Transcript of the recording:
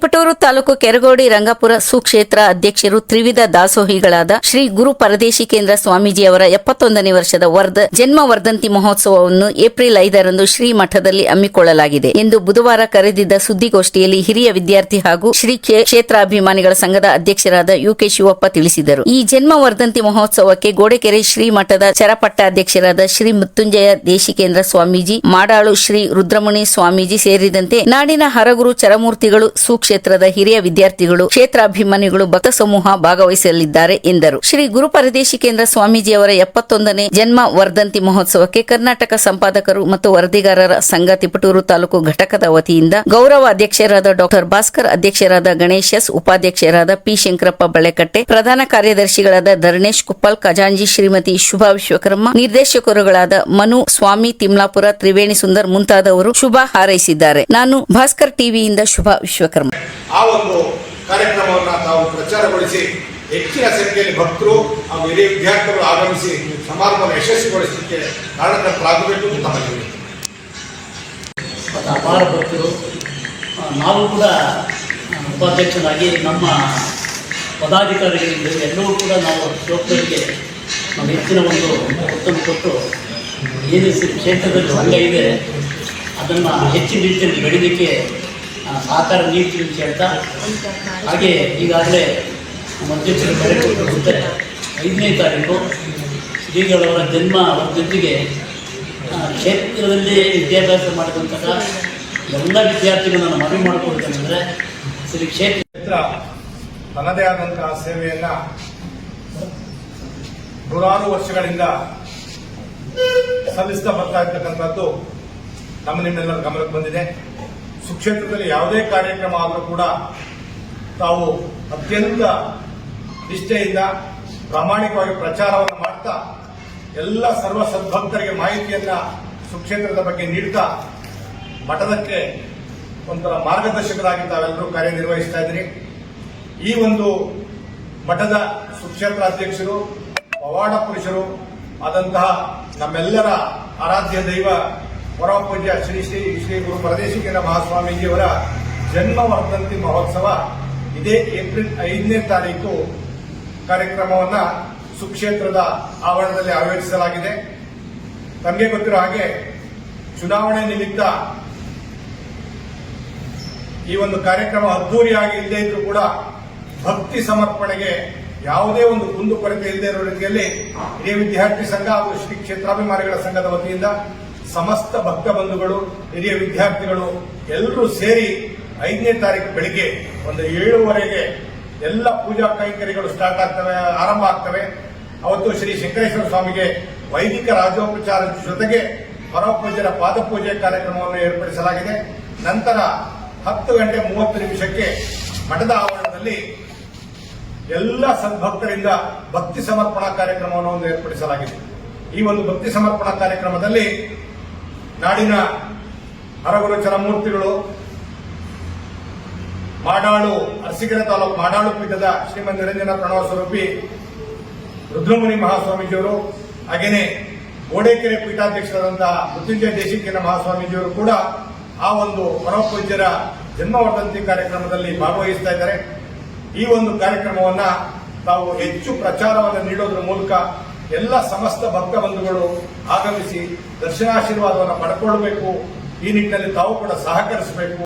ತಿಪಟೂರು ತಾಲೂಕು ಕೆರಗೋಡಿ ರಂಗಾಪುರ ಸುಕ್ಷೇತ್ರ ಅಧ್ಯಕ್ಷರು ತ್ರಿವಿಧ ದಾಸೋಹಿಗಳಾದ ಶ್ರೀ ಗುರು ಪರದೇಶಿ ಕೇಂದ್ರ ಸ್ವಾಮೀಜಿಯವರ ಎಪ್ಪತ್ತೊಂದನೇ ವರ್ಷದ ವರ್ಧ ಜನ್ಮ ವರ್ಧಂತಿ ಮಹೋತ್ಸವವನ್ನು ಏಪ್ರಿಲ್ ಐದರಂದು ಶ್ರೀ ಮಠದಲ್ಲಿ ಹಮ್ಮಿಕೊಳ್ಳಲಾಗಿದೆ ಎಂದು ಬುಧವಾರ ಕರೆದಿದ್ದ ಸುದ್ದಿಗೋಷ್ಠಿಯಲ್ಲಿ ಹಿರಿಯ ವಿದ್ಯಾರ್ಥಿ ಹಾಗೂ ಶ್ರೀ ಕ್ಷೇ- ಕ್ಷೇತ್ರಾಭಿಮಾನಿಗಳ ಸಂಘದ ಅಧ್ಯಕ್ಷರಾದ ಯುಕೆ ಶಿವಪ್ಪ ತಿಳಿಸಿದರು. ಈ ಜನ್ಮ ವರ್ಧಂತಿ ಮಹೋತ್ಸವಕ್ಕೆ ಗೋಡೆಕೆರೆ ಶ್ರೀ ಮಠದ ಚರಪಟ್ಟ ಅಧ್ಯಕ್ಷರಾದ ಶ್ರೀ ಮೃತ್ಯುಂಜಯ ದೇಶಿಕೇಂದ್ರ ಸ್ವಾಮೀಜಿ, ಮಾಡಾಳು ಶ್ರೀ ರುದ್ರಮುಣಿ ಸ್ವಾಮೀಜಿ ಸೇರಿದಂತೆ ನಾಡಿನ ಹರಗುರು ಚರಮೂರ್ತಿಗಳು ಸುಕ್ಷೇತ್ರದ ಹಿರಿಯ ವಿದ್ಯಾರ್ಥಿಗಳು, ಕ್ಷೇತ್ರಾಭಿಮಾನಿಗಳು, ಭಕ್ತ ಸಮೂಹ ಭಾಗವಹಿಸಲಿದ್ದಾರೆ ಎಂದರು. ಶ್ರೀ ಗುರು ಪರದೇಶಿ ಕೇಂದ್ರ ಸ್ವಾಮೀಜಿಯವರ ಎಪ್ಪತ್ತೊಂದನೇ ಜನ್ಮ ವರ್ಧಂತಿ ಮಹೋತ್ಸವಕ್ಕೆ ಕರ್ನಾಟಕ ಸಂಪಾದಕರು ಮತ್ತು ವರದಿಗಾರರ ಸಂಘ ತಿಪಟೂರು ತಾಲೂಕು ಘಟಕದ ವತಿಯಿಂದ ಗೌರವ ಅಧ್ಯಕ್ಷರಾದ ಡಾಕ್ಟರ್ ಭಾಸ್ಕರ್, ಅಧ್ಯಕ್ಷರಾದ ಗಣೇಶ್ ಎಸ್, ಉಪಾಧ್ಯಕ್ಷರಾದ ಪಿ. ಶಂಕರಪ್ಪ ಬಳೆಕಟ್ಟೆ, ಪ್ರಧಾನ ಕಾರ್ಯದರ್ಶಿಗಳಾದ ಧರಣೇಶ್ ಕುಪ್ಪಲ್ ಖಜಾಂಜಿ ಶ್ರೀಮತಿ ಶುಭಾ ವಿಶ್ವಕರ್ಮ, ನಿರ್ದೇಶಕರುಗಳಾದ ಮನು ಸ್ವಾಮಿ ತಿಮ್ಲಾಪುರ, ತ್ರಿವೇಣಿ ಸುಂದರ್ ಮುಂತಾದವರು ಶುಭ ಹಾರೈಸಿದ್ದಾರೆ. ನಾನು ಭಾಸ್ಕರ್ ಟಿವಿಯಿಂದ ಶುಭಾ ವಿಶ್ವಕರ್ಮ. ಆ ಒಂದು ಕಾರ್ಯಕ್ರಮವನ್ನು ತಾವು ಪ್ರಚಾರಗೊಳಿಸಿ ಹೆಚ್ಚಿನ ಸಂಖ್ಯೆಯಲ್ಲಿ ಭಕ್ತರು ಹಾಗೂ ಹಿರಿಯ ವಿದ್ಯಾರ್ಥಿಗಳು ಆಗಮಿಸಿ ಸಮಾರಂಭವನ್ನು ಯಶಸ್ವಿಗೊಳಿಸಲಿಕ್ಕೆ ಕಾರಣಕರ್ತರಾಗಬೇಕು ವಿನಂತಿ. ಮತ್ತು ಅಪಾರ ಭಕ್ತರು ನಾವು ಕೂಡ ಉಪಾಧ್ಯಕ್ಷರಾಗಿ ನಮ್ಮ ಪದಾಧಿಕಾರಿಗಳಿಂದ ಎಲ್ಲರೂ ಕೂಡ ನಾವು ಶೋಕರಿಗೆ ನಾವು ಹೆಚ್ಚಿನ ಒಂದು ಒತ್ತನ್ನು ಕೊಟ್ಟು ಏನು ಕ್ಷೇತ್ರದಲ್ಲಿ ಹಂಗ ಇದೆ ಅದನ್ನು ಹೆಚ್ಚಿನ ರೀತಿಯಲ್ಲಿ ಬೆಳೀಲಿಕ್ಕೆ ಆ, ಥರ ನೀತಿ ಅಂತ. ಹಾಗೆ ಈಗಾಗಲೇ ಅಧ್ಯಕ್ಷರು ಕರೆ ಕೊಟ್ಟಿರುವಂತೆ ಐದನೇ ತಾರೀಕು ಶ್ರೀಗಳವರ ಜನ್ಮ ಅವರೊಂದಿಗೆ ಕ್ಷೇತ್ರದಲ್ಲಿ ವಿದ್ಯಾಭ್ಯಾಸ ಮಾಡಿದಂತಹ ಎಲ್ಲ ವಿದ್ಯಾರ್ಥಿಗಳನ್ನು ಮನವಿ ಮಾಡಿಕೊಡ್ತೇನೆಂದರೆ ಶ್ರೀ ಕ್ಷೇತ್ರ ತನ್ನದೇ ಆದಂತಹ ಸೇವೆಯನ್ನು ನೂರಾರು ವರ್ಷಗಳಿಂದ ಸಲ್ಲಿಸ್ತಾ ಬರ್ತಾ ಇರ್ತಕ್ಕಂಥದ್ದು ನಮ್ಮ ನಿಮ್ಮೆಲ್ಲರ ಗಮನಕ್ಕೆ ಬಂದಿದೆ. ಸುಕ್ಷೇತ್ರದಲ್ಲಿ ಯಾವುದೇ ಕಾರ್ಯಕ್ರಮ ಆದರೂ ಕೂಡ ತಾವು ಅತ್ಯಂತ ನಿಷ್ಠೆಯಿಂದ ಪ್ರಾಮಾಣಿಕವಾಗಿ ಪ್ರಚಾರವನ್ನು ಮಾಡ್ತಾ ಎಲ್ಲ ಸರ್ವ ಸದ್ಭಕ್ತರಿಗೆ ಮಾಹಿತಿಯನ್ನ ಸುಕ್ಷೇತ್ರದ ಬಗ್ಗೆ ನೀಡ್ತಾ ಮಠದಕ್ಕೆ ಒಂಥರ ಮಾರ್ಗದರ್ಶಕರಾಗಿ ತಾವೆಲ್ಲರೂ ಕಾರ್ಯನಿರ್ವಹಿಸ್ತಾ ಇದ್ದೀರಿ. ಈ ಒಂದು ಮಠದ ಸುಕ್ಷೇತ್ರ ಅಧ್ಯಕ್ಷರು, ಪವಾಡ ಪುರುಷರು ಆದಂತಹ ನಮ್ಮೆಲ್ಲರ ಆರಾಧ್ಯ ದೈವ ಪರಮಪೂಜ್ಯ ಶ್ರೀ ಶ್ರೀ ಶ್ರೀ ಗುರು ಪರದೇಶಿಕೇಂದ್ರ ಮಹಾಸ್ವಾಮೀಜಿಯವರ ಜನ್ಮ ವರ್ಧಂತಿ ಮಹೋತ್ಸವ ಇದೇ ಏಪ್ರಿಲ್ ಐದನೇ ತಾರೀಕು ಕಾರ್ಯಕ್ರಮವನ್ನ ಸುಕ್ಷೇತ್ರದ ಆವರಣದಲ್ಲಿ ಆಯೋಜಿಸಲಾಗಿದೆ. ತಮಗೆ ಗೊತ್ತಿರೋ ಹಾಗೆ ಚುನಾವಣೆ ನಿಮಿತ್ತ ಈ ಒಂದು ಕಾರ್ಯಕ್ರಮ ಅದ್ದೂರಿಯಾಗಿ ಇಲ್ಲದೇ ಇದ್ರೂ ಕೂಡ ಭಕ್ತಿ ಸಮರ್ಪಣೆಗೆ ಯಾವುದೇ ಒಂದು ಕುಂದು ಕೊರತೆ ಇಲ್ಲದೆ ಇರೋ ರೀತಿಯಲ್ಲಿ ಹಿರಿಯ ವಿದ್ಯಾರ್ಥಿ ಸಂಘ ಹಾಗೂ ಶ್ರೀ ಕ್ಷೇತ್ರಾಭಿಮಾನಿಗಳ ಸಂಘದ ವತಿಯಿಂದ ಸಮಸ್ತ ಭಕ್ತ ಬಂಧುಗಳು, ಹಿರಿಯ ವಿದ್ಯಾರ್ಥಿಗಳು ಎಲ್ಲರೂ ಸೇರಿ ಐದನೇ ತಾರೀಕು ಬೆಳಿಗ್ಗೆ ಒಂದು ಏಳುವರೆಗೆ ಎಲ್ಲ ಪೂಜಾ ಕೈಂಕರ್ಯಗಳು ಸ್ಟಾರ್ಟ್ ಆಗ್ತವೆ, ಆರಂಭ ಆಗ್ತವೆ. ಅವತ್ತು ಶ್ರೀ ಶಂಕರೇಶ್ವರ ಸ್ವಾಮಿಗೆ ವೈದಿಕ ರಾಜೋಪಚಾರ ಜೊತೆಗೆ ಪರಮಪೂಜ್ಯರ ಪಾದಪೂಜೆ ಕಾರ್ಯಕ್ರಮವನ್ನು ಏರ್ಪಡಿಸಲಾಗಿದೆ. ನಂತರ ಹತ್ತು ಗಂಟೆ ಮೂವತ್ತು ನಿಮಿಷಕ್ಕೆ ಮಠದ ಆವರಣದಲ್ಲಿ ಎಲ್ಲ ಸದ್ಭಕ್ತರಿಂದ ಭಕ್ತಿ ಸಮರ್ಪಣಾ ಕಾರ್ಯಕ್ರಮವನ್ನು ಏರ್ಪಡಿಸಲಾಗಿದೆ. ಈ ಒಂದು ಭಕ್ತಿ ಸಮರ್ಪಣಾ ಕಾರ್ಯಕ್ರಮದಲ್ಲಿ ನಾಡಿನ ಹರಗುರು ಚರಮೂರ್ತಿಗಳು, ಮಾಡಾಳು, ಅರಸೀಕೆರೆ ತಾಲೂಕು ಮಾಡಾಳು ಪೀಠದ ಶ್ರೀಮಂತ ನಿರಂಜನ ಪ್ರಣವ ಸ್ವರೂಪಿ ರುದ್ರಮುನಿ ಮಹಾಸ್ವಾಮೀಜಿಯವರು, ಹಾಗೇನೆ ಗೋಡೆಕೆರೆ ಪೀಠಾಧ್ಯಕ್ಷರಾದಂತಹ ಮೃತ್ಯುಂಜಯ ದೇಶಿಕೇನ ಮಹಾಸ್ವಾಮೀಜಿಯವರು ಕೂಡ ಆ ಒಂದು ಪರಮಪೂಜ್ಯರ ಜನ್ಮವರ್ಧಂತಿ ಕಾರ್ಯಕ್ರಮದಲ್ಲಿ ಭಾಗವಹಿಸ್ತಾ ಇದ್ದಾರೆ. ಈ ಒಂದು ಕಾರ್ಯಕ್ರಮವನ್ನ ತಾವು ಹೆಚ್ಚು ಪ್ರಚಾರವನ್ನು ನೀಡೋದ್ರ ಮೂಲಕ ಎಲ್ಲ ಸಮಸ್ತ ಭಕ್ತ ಬಂಧುಗಳು ಆಗಮಿಸಿ ದರ್ಶನಾಶೀರ್ವಾದವನ್ನು ಪಡ್ಕೊಳ್ಬೇಕು. ಈ ನಿಟ್ಟಿನಲ್ಲಿ ತಾವು ಕೂಡ ಸಹಕರಿಸಬೇಕು.